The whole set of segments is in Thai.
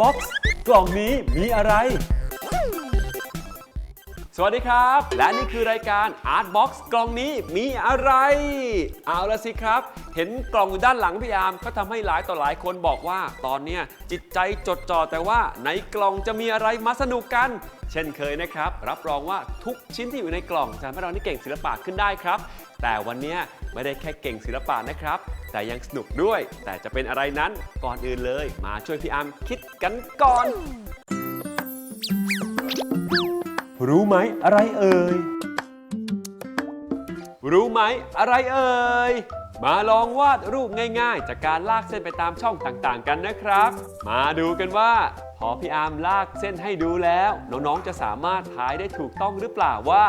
Box กล่องนี้มีอะไร สวัสดีครับ และนี่คือรายการ Art Box กล่องนี้มีอะไร เอาละสิครับ เห็นกล่องอยู่ด้านหลังพี่อาร์มก็ทำให้หลายต่อหลายคนบอกว่า ตอนเนี้ยจิตใจจดจ่อแต่ว่าในกล่องจะมีอะไรมาสนุกกัน เช่นเคยนะครับ รับรองว่าทุกชิ้นที่อยู่ในกล่องจะทำให้เรานี่เก่งศิลปะขึ้นได้ครับ แต่วันเนี้ย ไม่ได้แค่เก่งศิลปะนะครับ แต่ยังสนุกด้วย แต่จะเป็นอะไรนั้นก่อนอื่นเลย มาช่วยพี่อาร์มคิดกันก่อน รู้ไหมอะไรเอ่ย รู้ไหมอะไรเอ่ย มาลองวาดรูปง่าย ๆ จากการลากเส้นไปตามช่องต่างๆ กันนะครับ มาดูกันว่า พอพี่อาร์มลากเส้นให้ดูแล้ว น้องๆ จะสามารถทายได้ถูกต้องหรือเปล่าว่า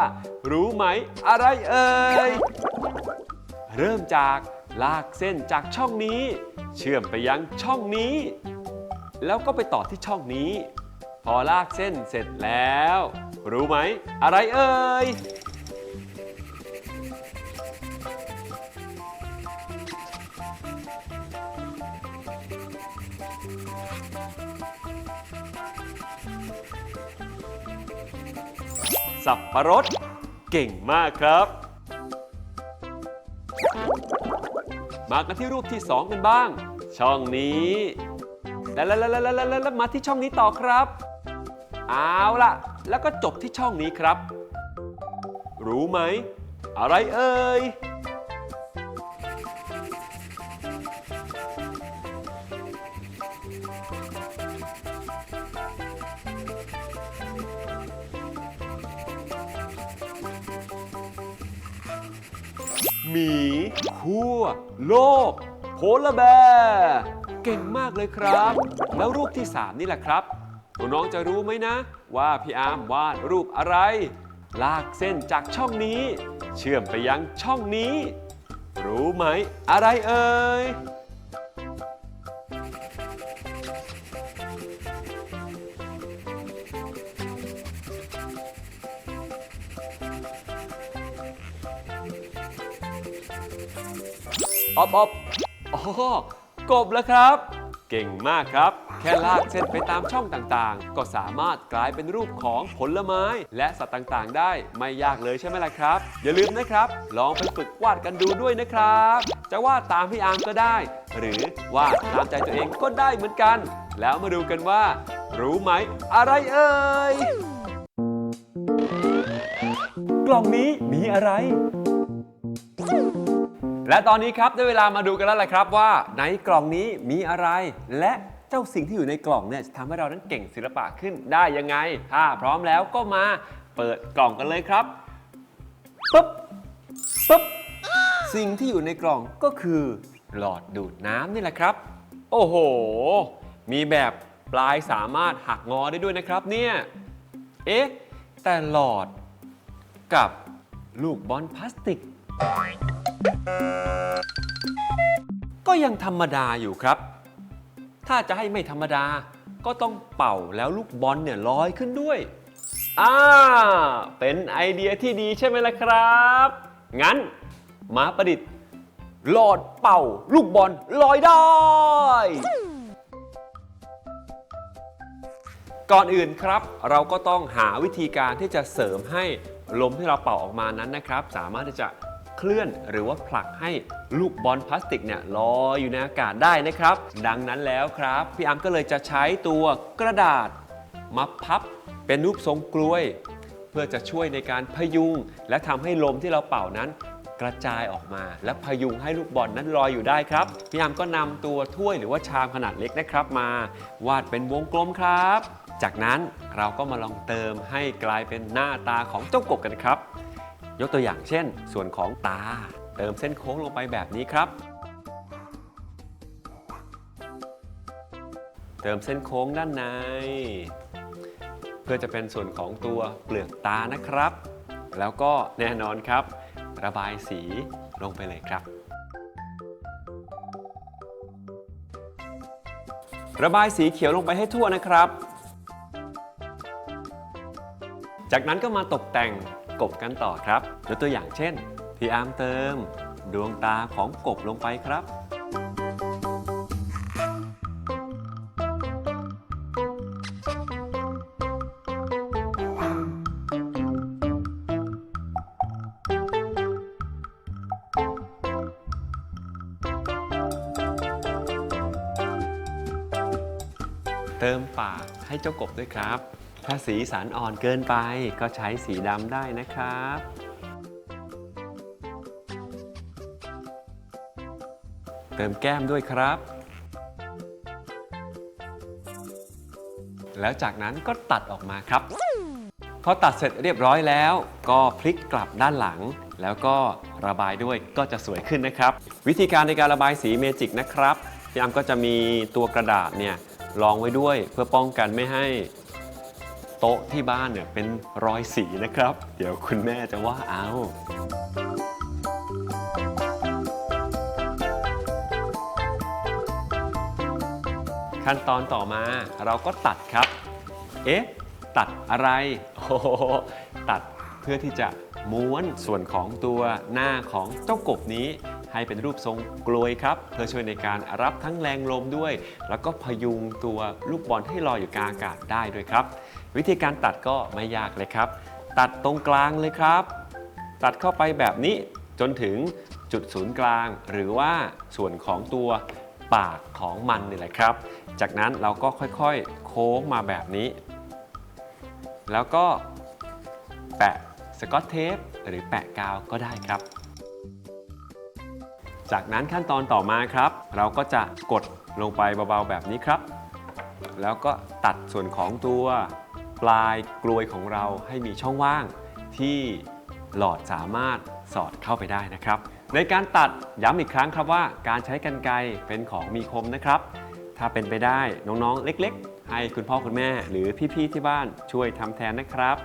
รู้ไหมอะไรเอ่ย เริ่มจากลากเส้นจากช่องนี้ เชื่อมไปยังช่องนี้ แล้วก็ไปต่อที่ช่องนี้ พอลากเส้นเสร็จแล้ว รู้ไหม อะไรเอ่ยสับปะรด เก่งมากครับ มากันที่รูปที่ 2 กันบ้าง ช่องนี้แล้วแล้วแล้วแล้วแล้วมาที่ช่องนี้ต่อครับ เอาล่ะ แล้วก็จบที่ช่องนี้ครับ รู้ไหม อะไรเอ่ย หมีขั้วโลกโพลาแบร์เก่งมากเลยครับ แล้วรูปที่ 3 นี่แหละครับน้องๆจะรู้ไหมนะ ว่าพี่อาร์มวาดรูปอะไร ลากเส้นจากช่องนี้ เชื่อมไปยังช่องนี้ รู้ไหมอะไรเอ่ย อบอบอ๋อกบแล้วครับ เก่งมากครับ แค่ลากเส้นไปตามช่องต่างๆ ก็สามารถกลายเป็นรูปของผลไม้ และสัตว์ต่างๆ ได้ไม่ยากเลยใช่ไหมล่ะครับ อย่าลืมนะครับ ลองไปฝึกวาดกันดูด้วยนะครับ จะวาดตามพี่อาร์มก็ได้ หรือวาดตามใจตัวเองก็ได้เหมือนกัน แล้วมาดูกันว่า รู้ไหมอะไรเอ่ยกล่องนี้มีอะไร และตอนนี้ครับได้เวลามาดูกันแล้วแหละครับว่าในกล่องนี้มีอะไร และเจ้าสิ่งที่อยู่ในกล่องเนี่ยจะทำให้เรานั้นเก่งศิลปะขึ้นได้ยังไง ถ้าพร้อมแล้วก็มาเปิดกล่องกันเลยครับปุ๊บปุ๊บสิ่งที่อยู่ในกล่องก็คือหลอดดูดน้ำนี่แหละครับ โอ้โห มีแบบปลายสามารถหักงอได้ด้วยนะครับเนี่ยเอ๊ะแต่หลอดกับลูกบอลพลาสติก ก็ยังธรรมดาอยู่ครับ ถ้าจะให้ไม่ธรรมดา ก็ต้องเป่าแล้วลูกบอลเนี่ยลอยขึ้นด้วย อ่า เป็นไอเดียที่ดีใช่ไหมล่ะครับ งั้น มาประดิษฐ์ หลอดเป่าลูกบอลลอยได้ ก่อนอื่นครับ เราก็ต้องหาวิธีการที่จะเสริมให้ลมที่เราเป่าออกมานั้นนะครับ สามารถที่จะ เคลื่อนหรือว่าผลักให้ลูกบอลพลาสติกเนี่ยลอยอยู่ในอากาศได้นะครับ ดังนั้นแล้วครับ พี่อัมก็เลยจะใช้ตัวกระดาษมาพับเป็นรูปทรงกลวย เพื่อจะช่วยในการพยุง และทำให้ลมที่เราเป่านั้นกระจายออกมา และพยุงให้ลูกบอลนั้นลอยอยู่ได้ครับ พี่อัมก็นำตัวถ้วยหรือว่าชามขนาดเล็กนะครับ มาวาดเป็นวงกลมครับ จากนั้นเราก็มาลองเติมให้กลายเป็นหน้าตาของเจ้ากบกันครับ ยกตัวอย่างเช่น ส่วนของตา เติมเส้นโค้งลงไปแบบนี้ครับ เติมเส้นโค้งด้านใน เพื่อจะเป็นส่วนของตัวเปลือกตานะครับ แล้วก็แน่นอนครับ ระบายสีลงไปเลยครับระบายสีเขียวลงไปให้ทั่วนะครับ จากนั้นก็มาตกแต่ง กบกันต่อครับยกตัวอย่างเช่น พี่อาร์มเติม ดวงตาของกบลงไปครับ เติมปากให้เจ้ากบด้วยครับ ถ้าสีสันอ่อนเกินไปก็ใช้สีดำได้นะครับ เติมแก้มด้วยครับ แล้วจากนั้นก็ตัดออกมาครับพอตัดเสร็จเรียบร้อยแล้ว ก็พลิกกลับด้านหลัง แล้วก็ระบายด้วยก็จะสวยขึ้นนะครับ วิธีการในการระบายสีเมจิกนะครับพี่อัมก็จะมีตัวกระดาษเนี่ยรองไว้ด้วยเพื่อป้องกันไม่ให้ โต๊ะที่บ้านเนี่ยเป็นรอยสีนะครับ เดี๋ยวคุณแม่จะว่าเอาขั้นตอนต่อมาเราก็ตัดครับ เอ๊ะ ตัดอะไร โอ้โหตัดเพื่อที่จะม้วนส่วนของตัวหน้าของเจ้ากบนี้ ให้เป็นรูปทรงกลวยครับ เพื่อช่วยในการรับทั้งแรงลมด้วย แล้วก็พยุงตัวลูกบอลให้ลอยอยู่กลางอากาศได้ด้วยครับ วิธีการตัดก็ไม่ยากเลยครับ ตัดตรงกลางเลยครับ ตัดเข้าไปแบบนี้จนถึงจุดศูนย์กลาง หรือว่าส่วนของตัวปากของมันนี่แหละครับ จากนั้นเราก็ค่อยๆ โค้งมาแบบนี้ แล้วก็แปะสกอตเทปหรือแปะกาวก็ได้ครับ จากนั้นขั้นตอนต่อมาครับ เราก็จะกดลงไปเบาๆแบบนี้ครับ แล้วก็ตัดส่วนของตัว ปลายกลวยของเราให้มีช่องว่างที่หลอดสามารถสอดเข้าไปได้นะครับ ในการตัดย้ำอีกครั้งครับว่าการใช้กรรไกรเป็นของมีคมนะครับ ถ้าเป็นไปได้น้องๆเล็กๆ ให้คุณพ่อคุณแม่ หรือพี่ๆที่บ้านช่วยทำแทนนะครับ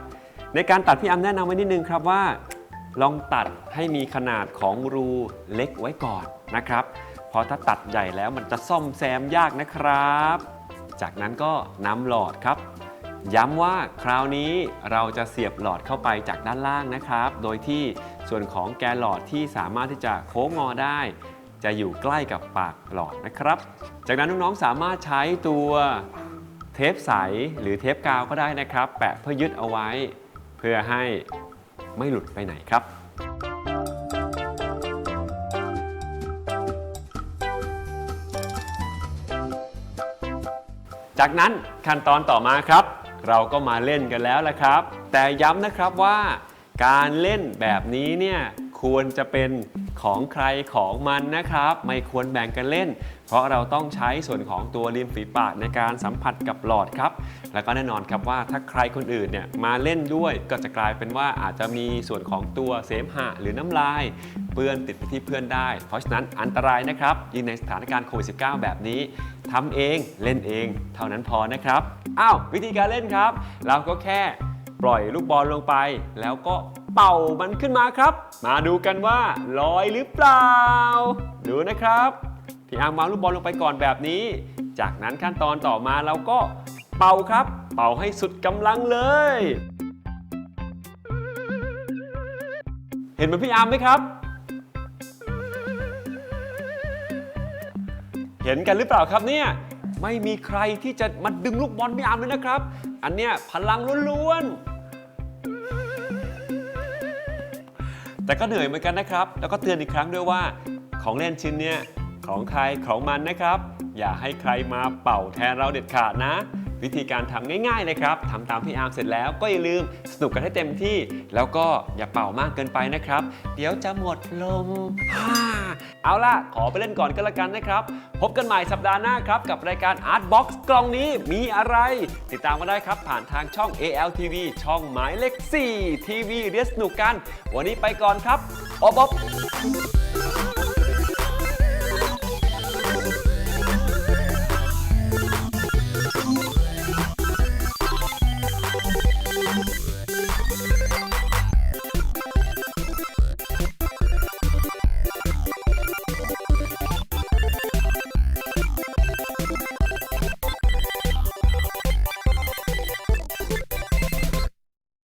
ในการตัดพี่อัมแนะนำไว้นิดนึงครับว่า ลองตัดให้มีขนาดของรูเล็กไว้ก่อนนะครับเพราะถ้าตัดใหญ่แล้วมันจะซ่อมแซมยากนะครับ จากนั้นก็น้ำหลอดครับ ย้ำว่าคราวนี้เราจะเสียบหลอดเข้าไปจากด้านล่างนะครับ โดยที่ส่วนของแกนหลอดที่สามารถที่จะโค้งงอได้ จะอยู่ใกล้กับปากหลอดนะครับ จากนั้นน้องๆสามารถใช้ตัวเทปใสหรือเทปกาวก็ได้นะครับ แปะเพื่อยึดเอาไว้ เพื่อให้ไม่หลุดไปไหนครับจากนั้นขั้นตอนต่อมาครับ เราก็มาเล่นกันแล้วละครับ แต่ย้ำนะครับว่าการเล่นแบบนี้เนี่ยควรจะเป็น ของใครของมันนะครับ ไม่ควรแบ่งกันเล่น เพราะเราต้องใช้ส่วนของตัวริมฝีปากในการสัมผัสกับหลอดครับ แล้วก็แน่นอนครับว่าถ้าใครคนอื่นเนี่ยมาเล่นด้วยก็จะกลายเป็นว่าอาจจะมีส่วนของตัวเสมหะหรือน้ำลายเปื้อนติดไปที่เพื่อนได้ เพราะฉะนั้นอันตรายนะครับยิ่งในสถานการณ์โควิด -19 แบบนี้ทำเองเล่นเองเท่านั้นพอนะครับอ้าววิธีการเล่นครับ เราก็แค่ปล่อยลูกบอลลงไปแล้วก็ เป่ามันขึ้นมาครับ มาดูกันว่าลอยหรือเปล่า ดูนะครับพี่อาร์มวางลูกบอลลงไปก่อนแบบนี้ จากนั้นขั้นตอนต่อมาเราก็เป่าครับ เป่าให้สุดกำลังเลย เห็นเหมือนพี่อาร์มไหมครับ เห็นกันหรือเปล่าครับเนี่ยไม่มีใครที่จะมาดึงลูกบอลพี่อาร์มเลยนะครับ อันเนี้ยพลังล้วนๆ แต่ก็เหนื่อยเหมือนกันนะครับ แล้วก็เตือนอีกครั้งด้วยว่า ของเล่นชิ้นเนี้ยของใครของมันนะครับ อย่าให้ใครมาเป่าแทนเราเด็ดขาดนะ วิธีการทำง่ายๆเลยครับทำตามพี่อาร์มเสร็จแล้วก็อย่าลืมสนุกกันให้เต็มที่ แล้วก็อย่าเป่ามากเกินไปนะครับ เดี๋ยวจะหมดลมฮ่าเอาล่ะ ขอไปเล่นก่อนก็แล้วกันนะครับ พบกันใหม่สัปดาห์หน้าครับ กับรายการ Art Box กล่องนี้มีอะไร ติดตามมาได้ครับผ่านทางช่อง ALTV ช่องหมายเลข4ทีวีเรียนสนุกกัน วันนี้ไปก่อนครับ อบอบ